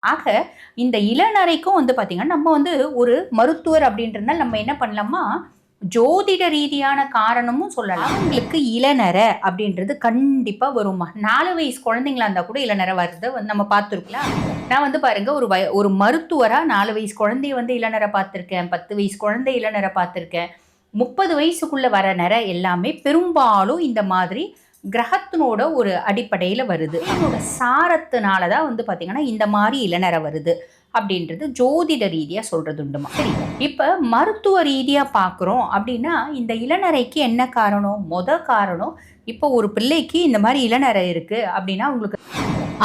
ஆக இந்த இளநரைக்கும் வந்து பார்த்தீங்கன்னா நம்ம வந்து ஒரு மருத்துவர் அப்படின்றதுனால நம்ம என்ன பண்ணலாமா? ஜோதிட ரீதியான காரணமும் சொல்லலாம். அவங்களுக்கு இளநர அப்படின்றது கண்டிப்பாக வருமா நாலு வயசு குழந்தைங்களா இருந்தால் கூட இளநர வருது வந்து நம்ம பார்த்துருக்கலாம். நான் வந்து பாருங்க ஒரு வய ஒரு மருத்துவராக நாலு வயசு குழந்தைய வந்து இளநர பார்த்துருக்கேன். பத்து வயசு குழந்தை இளநரை பார்த்துருக்கேன். முப்பது வயசுக்குள்ளே வர நிற எல்லாமே பெரும்பாலும் இந்த மாதிரி கிரகத்தினோட ஒரு அடிப்படையில் வருது. அதனோட சாரத்தினால தான் வந்து பார்த்திங்கன்னா இந்த மாதிரி இளநரை வருது அப்படின்றது ஜோதிட ரீதியாக சொல்கிறது உண்டுமா? சரி இப்போ மருத்துவ ரீதியாக பார்க்குறோம் அப்படின்னா இந்த இளநரைக்கு என்ன காரணம்? மொத காரணம் இப்போ ஒரு பிள்ளைக்கு இந்த மாதிரி இளநரை இருக்குது அப்படின்னா உங்களுக்கு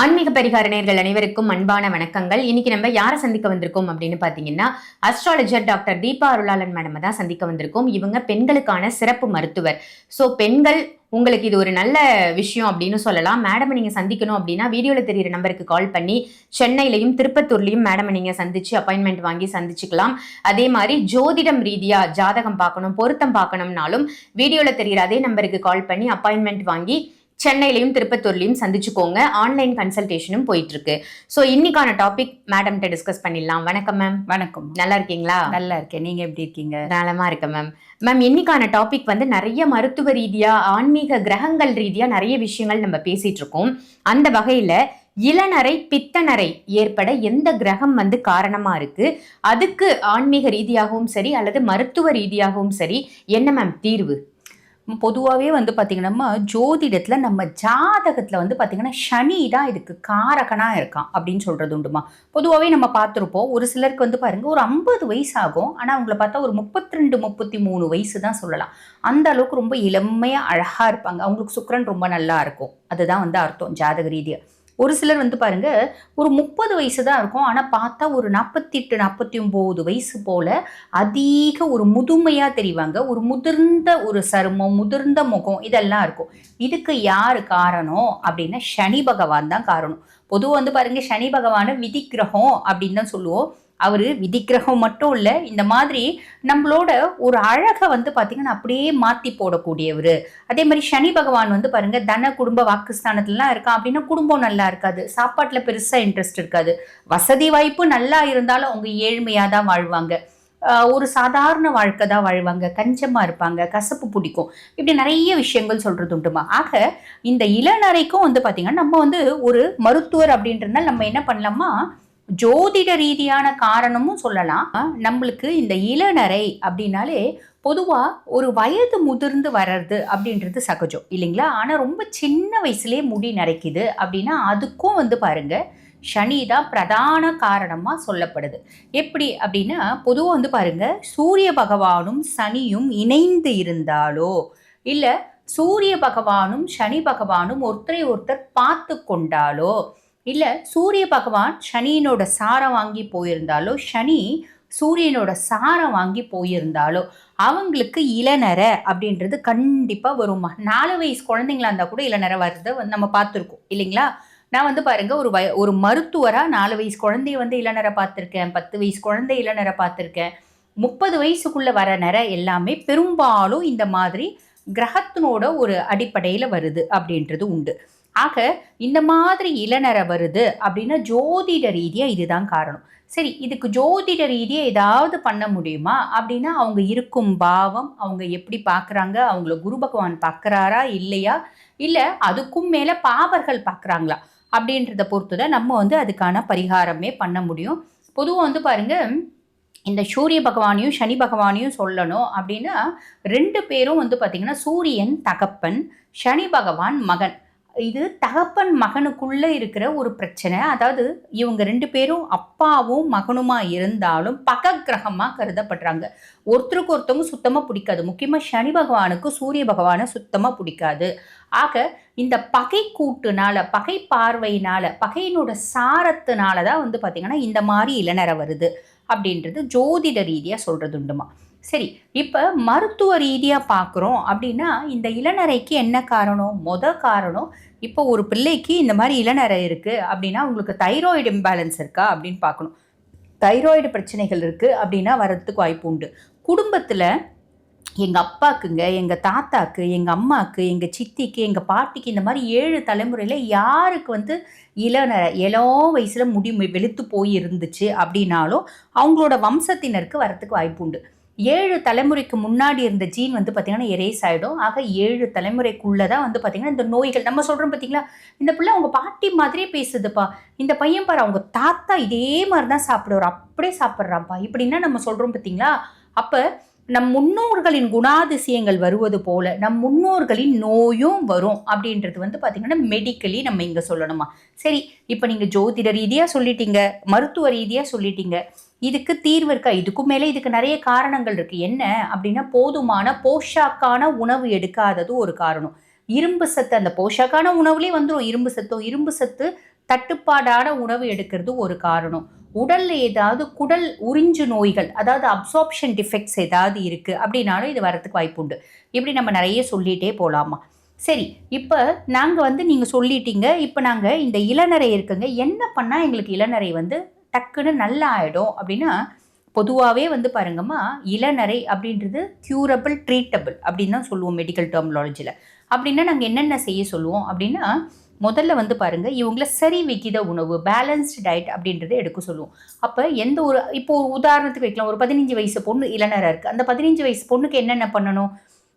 ஆன்மீக பரிகார நேர்கள் அனைவருக்கும் அன்பான வணக்கங்கள். இன்னைக்கு நம்ம யாரை சந்திக்க வந்திருக்கோம் அப்படின்னு பாத்தீங்கன்னா astrologer doctor Deepa Arulalan madam தான் சந்திக்க வந்திருக்கோம். இவங்க பெண்களுக்கான சிறப்பு மருத்துவர். ஸோ பெண்கள் உங்களுக்கு இது ஒரு நல்ல விஷயம் அப்படின்னு சொல்லலாம். மேடமை நீங்கள் சந்திக்கணும் அப்படின்னா வீடியோவில் தெரியிற நம்பருக்கு கால் பண்ணி சென்னையிலையும் திருப்பத்தூர்லையும் மேடமை நீங்கள் சந்திச்சு அப்பாயின்மெண்ட் வாங்கி சந்திச்சுக்கலாம். அதே மாதிரி ஜோதிடம் ரீதியாக ஜாதகம் பார்க்கணும் பொருத்தம் பார்க்கணும்னாலும் வீடியோவில் தெரியிற அதே நம்பருக்கு கால் பண்ணி அப்பாயின்மெண்ட் வாங்கி சென்னையிலையும் திருப்பத்தூர்லையும் சந்திச்சுக்கோங்க. ஆன்லைன் கன்சல்டேஷனும் போயிட்டு இருக்கு ஸோ இன்னைக்கான டாபிக் மேடம்கிட்ட டிஸ்கஸ் பண்ணிடலாம். வணக்கம் மேம் வணக்கம். நல்லா இருக்கீங்களா? நல்லா இருக்கேன். நீங்கள் எப்படி இருக்கீங்க? நலமா இருக்கேன் மேம் மேம் இன்னைக்கான டாபிக் வந்து நிறைய மருத்துவ ரீதியா ஆன்மீக கிரகங்கள் ரீதியா நிறைய விஷயங்கள் நம்ம பேசிட்டு இருக்கோம். அந்த வகையில இளநரை பித்தநரை ஏற்பட எந்த கிரகம் வந்து காரணமா இருக்கு? அதுக்கு ஆன்மீக ரீதியாகவும் சரி அல்லது மருத்துவ ரீதியாகவும் சரி என்ன மேம் தீர்வு? பொதுவாகவே வந்து பார்த்திங்கன்னா ஜோதிடத்தில் நம்ம ஜாதகத்தில் வந்து பார்த்திங்கன்னா சனி தான் இதுக்கு காரகனாக இருக்கான் அப்படின்னு சொல்கிறது உண்டுமா? பொதுவாகவே நம்ம பார்த்துருப்போம் ஒரு சிலருக்கு வந்து பாருங்கள் ஒரு ஐம்பது வயசு ஆகும் ஆனால் அவங்கள பார்த்தா ஒரு முப்பத்தி ரெண்டு முப்பத்தி மூணு வயசு தான் சொல்லலாம். அந்த அளவுக்கு ரொம்ப இளமையாக அழகாக இருப்பாங்க. அவங்களுக்கு சுக்கரன் ரொம்ப நல்லா இருக்கும். அதுதான் வந்து அர்த்தம் ஜாதக ரீதியாக ஒரு சிலர் வந்து பாருங்க ஒரு முப்பது வயசு தான் இருக்கும். ஆனால் பார்த்தா ஒரு நாற்பத்தி எட்டு நாற்பத்தி ஒம்பது வயசு போல அதிக ஒரு முதுமையாக தெரிவாங்க. ஒரு முதிர்ந்த ஒரு சருமம் முதிர்ந்த முகம் இதெல்லாம் இருக்கும். இதுக்கு யார் காரணம்? அப்படின்னா சனி பகவான் தான் காரணம். பொதுவாக வந்து பாருங்க சனி பகவானை விதிக்கிரகம் அப்படின்னு தான் சொல்லுவோம். அவர் விதிக்கிரகம் மட்டும் இல்லை இந்த மாதிரி நம்மளோட ஒரு அழகை வந்து பார்த்திங்கன்னா அப்படியே மாற்றி போடக்கூடியவர். அதே மாதிரி சனி பகவான் வந்து பாருங்கள் தன குடும்ப வாக்குஸ்தானத்துலலாம் இருக்கான் அப்படின்னா குடும்பம் நல்லா இருக்காது. சாப்பாட்டில் பெருசாக இன்ட்ரெஸ்ட் இருக்காது. வசதி வாய்ப்பு நல்லா இருந்தாலும் அவங்க ஏழ்மையாக தான் வாழ்வாங்க. ஒரு சாதாரண வாழ்க்கை தான் வாழ்வாங்க. கஞ்சமாக இருப்பாங்க. கசப்பு பிடிக்கும். இப்படி நிறைய விஷயங்கள் சொல்கிறது உண்டுமா? ஆக இந்த இளநரைக்கும் வந்து பார்த்திங்கன்னா நம்ம வந்து ஒரு மருத்துவர் அப்படின்றதுனால நம்ம என்ன பண்ணலாமா? ஜோதிட ரீதியான காரணமும் சொல்லலாம். நம்மளுக்கு இந்த இளநரை அப்படின்னாலே பொதுவாக ஒரு வயது முதிர்ந்து வர்றது அப்படின்றது சகஜம் இல்லைங்களா? ஆனால் ரொம்ப சின்ன வயசுலேயே முடி நரைக்குது அப்படின்னா அதுக்கும் வந்து பாருங்க சனி தான் பிரதான காரணமாக சொல்லப்படுது. எப்படி அப்படின்னா பொதுவாக வந்து பாருங்க சூரிய பகவானும் சனியும் இணைந்து இருந்தாலோ இல்லை சூரிய பகவானும் சனி பகவானும் ஒருத்தரை ஒருத்தர் பார்த்து கொண்டாலோ இல்லை சூரிய பகவான் சனியினோட சாரம் வாங்கி போயிருந்தாலோ சனி சூரியனோட சாரம் வாங்கி போயிருந்தாலோ அவங்களுக்கு இளநரை அப்படின்றது கண்டிப்பாக வருமா நாலு வயசு குழந்தைங்களா இருந்தால் கூட இளநரை வருது நம்ம பார்த்துருக்கோம் இல்லைங்களா? நான் வந்து பாருங்க ஒரு வய ஒரு மருத்துவராக நாலு வயசு குழந்தைய வந்து இளநரை பார்த்துருக்கேன் பத்து வயசு குழந்தை இளநரை பார்த்துருக்கேன் முப்பது வயசுக்குள்ளே வர நிற எல்லாமே பெரும்பாலும் இந்த மாதிரி கிரகத்தினோட ஒரு அடிப்படையில் வருது அப்படின்றது உண்டு. ஆக இந்த மாதிரி இளநரை வருது அப்படின்னா ஜோதிட ரீதியாக இதுதான் காரணம். சரி இதுக்கு ஜோதிட ரீதியாக ஏதாவது பண்ண முடியுமா? அப்படின்னா அவங்க இருக்கும் பாவம் அவங்க எப்படி பார்க்குறாங்க? அவங்கள குரு பகவான் பார்க்குறாரா? இல்லையா? இல்லை அதுக்கும் மேலே பாவர்கள் பார்க்குறாங்களா? அப்படின்றத பொறுத்து தான் நம்ம வந்து அதுக்கான பரிகாரமே பண்ண முடியும். பொதுவாக வந்து பாருங்கள் இந்த சூரிய பகவானையும் சனி பகவானையும் சொல்லணும் அப்படின்னா ரெண்டு பேரும் வந்து பார்த்திங்கன்னா சூரியன் தகப்பன் சனி பகவான் மகன். இது தகப்பன் மகனுக்குள்ளே இருக்கிற ஒரு பிரச்சனை. அதாவது இவங்க ரெண்டு பேரும் அப்பாவும் மகனுமா இருந்தாலும் பக கிரகமாக கருதப்படுறாங்க. ஒருத்தருக்கு ஒருத்தவங்க சுத்தமாக பிடிக்காது. முக்கியமாக சனி பகவானுக்கு சூரிய பகவானை சுத்தமாக பிடிக்காது. ஆக இந்த பகை கூட்டுனால பகை பார்வையினால பகையினோட சாரத்தினால தான் வந்து பார்த்திங்கன்னா இந்த மாதிரி இளநரை வருது. அப்படின்றது ஜோதிட ரீதியாக சொல்கிறது உண்டுமா? சரி இப்போ மருத்துவ ரீதியாக பார்க்குறோம் அப்படின்னா இந்த இளநரைக்கு என்ன காரணம்? மொத காரணம் இப்போ ஒரு பிள்ளைக்கு இந்த மாதிரி இளநரை இருக்குது அப்படின்னா உங்களுக்கு தைராய்டு இம்பேலன்ஸ் இருக்கா அப்படின்னு பார்க்கணும் தைராய்டு பிரச்சனைகள் இருக்குது அப்படின்னா வர்றதுக்கு வாய்ப்பு உண்டு. குடும்பத்தில் எங்கள் அப்பாக்குங்க எங்கள் தாத்தாக்கு எங்கள் அம்மாவுக்கு எங்கள் சித்திக்கு எங்கள் பாட்டிக்கு இந்த மாதிரி ஏழு தலைமுறையில் யாருக்கு வந்து இளநர இளம் வயசில் முடி வெளுத்து போய் இருந்துச்சு அப்படின்னாலும் அவங்களோட வம்சத்தினருக்கு வரத்துக்கு வாய்ப்பு உண்டு. ஏழு தலைமுறைக்கு முன்னாடி இருந்த ஜீன் வந்து பார்த்திங்கன்னா எரேஸ் ஆகிடும் ஆக ஏழு தலைமுறைக்குள்ளே தான் வந்து பார்த்திங்கன்னா இந்த நோய்கள் நம்ம சொல்கிறோம் பார்த்தீங்களா இந்த பிள்ளை அவங்க பாட்டி மாதிரியே பேசுதுப்பா. இந்த பையன் பாரு அவங்க தாத்தா இதே மாதிரி தான் சாப்பிடுவார். அப்படியே சாப்பிட்றான்ப்பா. இப்படின்னா நம்ம சொல்கிறோம் பார்த்தீங்களா அப்போ நம் முன்னோர்களின் குணாதிசயங்கள் வருவது போல நம் முன்னோர்களின் நோயும் வரும் அப்படின்றது வந்து பார்த்திங்கன்னா மெடிக்கலி நம்ம இங்கே சொல்லணுமா? சரி இப்போ நீங்கள் ஜோதிட ரீதியாக சொல்லிட்டீங்க மருத்துவ ரீதியாக சொல்லிட்டீங்க. இதுக்கு தீர்வு இருக்கா? இதுக்கும் மேலே இதுக்கு நிறைய காரணங்கள் இருக்குது என்ன அப்படின்னா போதுமான போஷாக்கான உணவு எடுக்காதது ஒரு காரணம். இரும்பு சத்து அந்த போஷாக்கான உணவுலேயே வந்துடும் இரும்பு சத்தும் இரும்பு சத்து தட்டுப்பாடான உணவு எடுக்கிறது ஒரு காரணம். உடலில் ஏதாவது குடல் உறிஞ்சு நோய்கள் அதாவது அப்சார்ப்ஷன் டிஃபெக்ட்ஸ் ஏதாவது இருக்குது அப்படின்னாலும் இது வரத்துக்கு வாய்ப்பு உண்டு. இப்படி நம்ம நிறைய சொல்லிகிட்டே போகலாமா சரி இப்போ நாங்கள் வந்து நீங்கள் சொல்லிட்டீங்க. இப்போ நாங்கள் இந்த இளநரை இருக்குங்க. என்ன பண்ணால் எங்களுக்கு இளநரை வந்து டக்குன்னு நல்லா ஆகிடும் அப்படின்னா பொதுவாகவே வந்து பாருங்கம்மா இளநரை அப்படின்றது க்யூரபிள் ட்ரீட்டபிள் அப்படின்னு தான் சொல்லுவோம் மெடிக்கல் டெர்மினாலஜியில் அப்படின்னா நாங்கள் என்னென்ன செய்ய சொல்லுவோம் அப்படின்னா முதல்ல வந்து பாருங்கள் இவங்கள சரி விகித உணவு பேலன்ஸ்டு டயட் அப்படின்றத எடுக்க சொல்லுவோம். அப்போ எந்த ஒரு இப்போ ஒரு உதாரணத்துக்கு வைக்கலாம் ஒரு பதினஞ்சு வயசு பொண்ணு இளநரை இருக்குது அந்த பதினஞ்சு வயசு பொண்ணுக்கு என்னென்ன பண்ணணும்?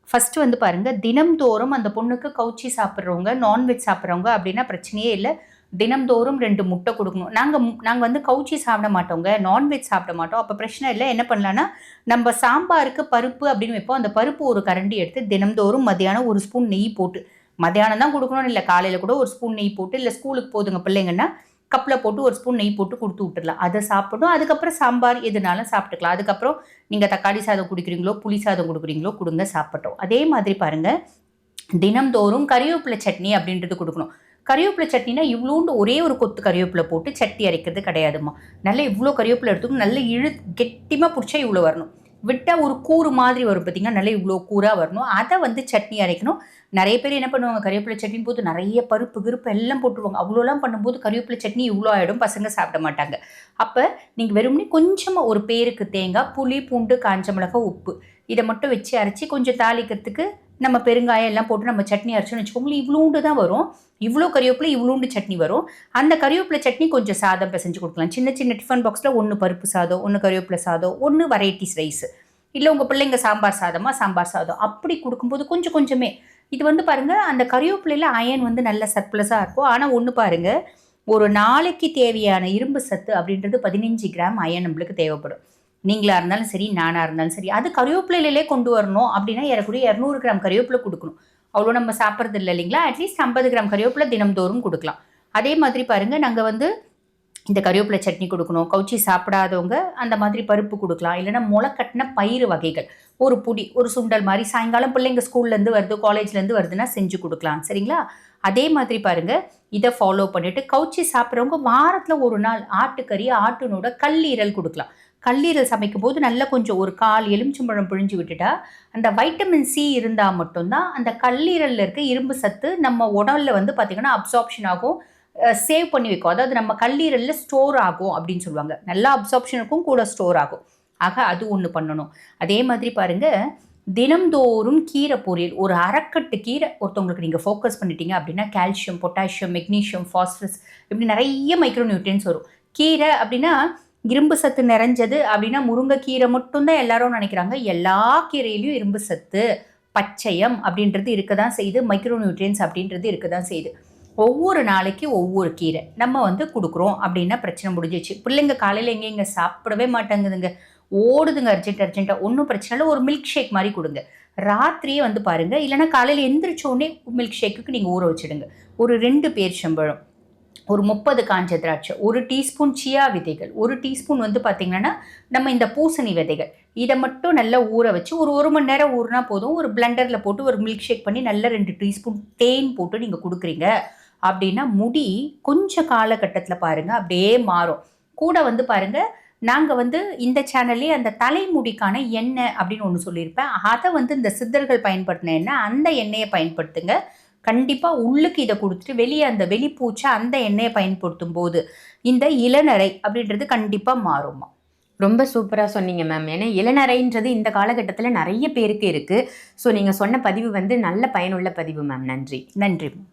ஃபஸ்ட்டு வந்து பாருங்கள் தினம்தோறும் அந்த பொண்ணுக்கு கவுச்சி சாப்பிட்றவங்க நான்வெஜ் சாப்பிட்றவங்க அப்படின்னா பிரச்சனையே இல்லை. தினம்தோறும் ரெண்டு முட்டை கொடுக்கணும். நாங்கள் நாங்கள் வந்து கவுச்சி சாப்பிட மாட்டோங்க. நான்வெஜ் சாப்பிட மாட்டோம். அப்போ பிரச்சனை இல்லை. என்ன பண்ணலான்னா நம்ம சாம்பாருக்கு பருப்பு அப்படின்னு வைப்போம். அந்த பருப்பு ஒரு கரண்டி எடுத்து தினம்தோறும் மதியானம் ஒரு ஸ்பூன் நெய் போட்டு மதியானம் தான் கொடுக்கணும்னு இல்லை. காலையில் கூட ஒரு ஸ்பூன் நெய் போட்டு இல்லை ஸ்கூலுக்கு போதுங்க பிள்ளைங்கன்னா கப்பில் போட்டு ஒரு ஸ்பூன் நெய் போட்டு கொடுத்து விட்டுடலாம் அதை சாப்பிடணும். அதுக்கப்புறம் சாம்பார் எதுனாலும் சாப்பிட்டுக்கலாம். அதுக்கப்புறம் நீங்கள் தக்காளி சாதம் குடிக்கிறீங்களோ புளி சாதம் கொடுக்குறீங்களோ கொடுங்க சாப்பிட்டோம். அதே மாதிரி பாருங்கள் தினம்தோறும் கறிவேப்பிலை சட்னி அப்படின்றது கொடுக்கணும். கறிவேப்பிலை சட்னினா இவ்வளோண்டு ஒரே ஒரு கொத்து கறிவேப்பிலை போட்டு சட்னி அரைக்கிறது கிடையாதும்மா. நல்லா இவ்வளோ கறிவேப்பிலை எடுத்துக்கணும். நல்ல இழு கெட்டிமாக பிடிச்சா இவ்வளோ வரணும். விட்டால் ஒரு கூறு மாதிரி வரும் பார்த்தீங்கன்னா நல்லா இவ்வளோ கூறாக வரணும். அதை வந்து சட்னி அரைக்கணும். நிறைய பேர் என்ன பண்ணுவாங்க கறிவேப்பிலை சட்னி போது நிறைய பருப்பு கிருப்பு எல்லாம் போட்டுருவாங்க. அவ்வளோலாம் பண்ணும்போது கறிவேப்பிலை சட்னி இவ்வளோ ஆகிடும் பசங்க சாப்பிட மாட்டாங்க. அப்போ நீங்கள் வெறுமனே கொஞ்சமாக ஒரு பேருக்கு தேங்காய் புளி பூண்டு காஞ்ச மிளகாய் உப்பு. இதை மட்டும் வச்சு அரைச்சி கொஞ்சம் தாளிக்கிறதுக்கு நம்ம பெருங்காயம் எல்லாம் போட்டு நம்ம சட்னி அரைச்சோம்னு வச்சுக்கோங்களேன் இவ்வளோண்டு தான் வரும். இவ்வளோ கறிவேப்பிலை இவ்வளோண்டு சட்னி வரும். அந்த கறிவேப்பிலை சட்னி கொஞ்சம் சாதம் பிசைஞ்சு கொடுக்கலாம். சின்ன சின்ன டிஃபன் பாக்ஸில் ஒன்று பருப்பு சாதம் ஒன்று கறிவேப்பிலை சாதம் ஒன்று வெரைட்டிஸ் ரைஸ் இல்லை உங்கள் பிள்ளைங்க சாம்பார் சாதமாக சாம்பார் சாதம். அப்படி கொடுக்கும்போது கொஞ்சம் கொஞ்சமே. இது வந்து பாருங்கள் அந்த கறிவேப்பிலையில் அயன் வந்து நல்ல சர்ப்ளஸாக இருக்கும். ஆனால் ஒன்று பாருங்கள் ஒரு நாளைக்கு தேவையான இரும்பு சத்து அப்படின்றது பதினஞ்சு கிராம் அயன் நம்மளுக்கு தேவைப்படும். நீங்களாக இருந்தாலும் சரி நானாக இருந்தாலும் சரி அது கருவேப்பிலையிலே கொண்டு வரணும் அப்படின்னா ஏறக்குறைய இரநூறு கிராம் கருவேப்பிலை கொடுக்கணும். அவ்வளோ நம்ம சாப்பிட்றது இல்லை இல்லைங்களா? அட்லீஸ்ட் ஐம்பது கிராம் கருவேப்பிலை தினம்தோறும் கொடுக்கலாம். அதே மாதிரி பாருங்கள் நாங்கள் வந்து இந்த கறிவேப்பிலை சட்னி கொடுக்கணும் கவுச்சி சாப்பிடாதவங்க அந்த மாதிரி பருப்பு கொடுக்கலாம். இல்லைன்னா முளைக்கட்டின பயிறு வகைகள் ஒரு புடி ஒரு சுண்டல் மாதிரி சாயங்காலம் பிள்ளைங்க ஸ்கூல்லேருந்து வருது காலேஜ்லேருந்து வருதுன்னா செஞ்சு கொடுக்கலாம் சரிங்களா? அதே மாதிரி பாருங்கள் இதை ஃபாலோ பண்ணிவிட்டு கவுச்சி சாப்பிட்றவங்க வாரத்தில் ஒரு நாள் ஆட்டுக்கறி ஆட்டுனோட கல்லீரல் கொடுக்கலாம். கல்லீரல் சமைக்கும் போது நல்லா கொஞ்சம் ஒரு கால் எலுமிச்சம்பழம் பிழிஞ்சு விட்டுட்டா அந்த வைட்டமின் சி இருந்தால் மட்டும்தான் அந்த கல்லீரலில் இருக்க இரும்பு சத்து நம்ம உடலில் வந்து பார்த்திங்கன்னா அப்சார்ப்ஷன் ஆகும் சேவ் பண்ணி வைக்கும். அதாவது நம்ம கல்லீரலில் ஸ்டோர் ஆகும் அப்படின்னு சொல்லுவாங்க. நல்லா அப்சார்ப்ஷன் இருக்கும் கூட ஸ்டோர் ஆகும். ஆக அது ஒன்று பண்ணணும். அதே மாதிரி பாருங்கள் தினம்தோறும் கீரை பொரியல் ஒரு அரைக்கட்டு கீரை ஒருத்தவங்களுக்கு நீங்கள் ஃபோக்கஸ் பண்ணிட்டீங்க அப்படின்னா கால்சியம் பொட்டாசியம் மெக்னீஷியம் ஃபாஸ்பரஸ் இப்படி நிறைய மைக்ரோ நியூட்ரியன்ஸ் வரும். கீரை அப்படின்னா இரும்பு சத்து நிறைஞ்சது அப்படின்னா முருங்கைக்கீரை மட்டும்தான் எல்லாரும் நினைக்கிறாங்க. எல்லா கீரையிலையும் இரும்பு சத்து பச்சையம் அப்படின்றது இருக்க தான் செய்யுது. மைக்ரோ நியூட்ரியன்ஸ் அப்படின்றது இருக்க தான் செய்யுது. ஒவ்வொரு நாளைக்கு ஒவ்வொரு கீரை நம்ம வந்து கொடுக்குறோம் அப்படின்னா பிரச்சனை முடிஞ்சிச்சு பிள்ளைங்க காலையில் எங்கே இங்கே சாப்பிடவே மாட்டேங்குதுங்க. ஓடுதுங்க அர்ஜென்ட் அர்ஜென்ட்டாக ஒன்றும் பிரச்சனை இல்லை. ஒரு மில்க் ஷேக் மாதிரி கொடுங்க. ராத்திரியே வந்து பாருங்க. இல்லைன்னா காலையில் எந்திரிச்சோடனே மில்க் ஷேக்குக்கு நீங்கள் ஊற வச்சிடுங்க. ஒரு ரெண்டு பேர் பேர்ச்சம்பழம் ஒரு முப்பது காஞ்ச திராட்சை ஒரு டீஸ்பூன் சியா விதைகள் ஒரு டீஸ்பூன் வந்து பார்த்திங்கன்னா நம்ம இந்த பூசணி விதைகள். இதை மட்டும் நல்லா ஊற வச்சு ஒரு ஒரு மணி நேரம் ஊறினா போதும். ஒரு பிளெண்டரில் போட்டு ஒரு மில்க் ஷேக் பண்ணி நல்ல ரெண்டு டீஸ்பூன் தேன் போட்டு நீங்கள் கொடுக்குறீங்க. அப்படின்னா முடி கொஞ்சம் காலகட்டத்தில் பாருங்கள் அப்படியே மாறும். கூட வந்து பாருங்கள் நாங்கள் வந்து இந்த சேனல்லே அந்த தலைமுடிக்கான எண்ணெய் அப்படின்னு ஒன்று சொல்லியிருப்பேன். அதை வந்து இந்த சித்தர்கள் பயன்படுத்தின எண்ணெய் அந்த எண்ணெயை பயன்படுத்துங்க. கண்டிப்பாக உள்ளுக்கு இதை கொடுத்துட்டு வெளியே அந்த வெளிப்பூச்சை அந்த எண்ணெயை பயன்படுத்தும் போது இந்த இளநரை அப்படின்றது கண்டிப்பாக மாறுமா ரொம்ப சூப்பரா சொன்னீங்க மேம். ஏன்னா இளநரைன்றது இந்த காலகட்டத்துல நிறைய பேருக்கு இருக்கு. ஸோ நீங்க சொன்ன பதிவு வந்து நல்ல பயனுள்ள பதிவு மேம். நன்றி. நன்றி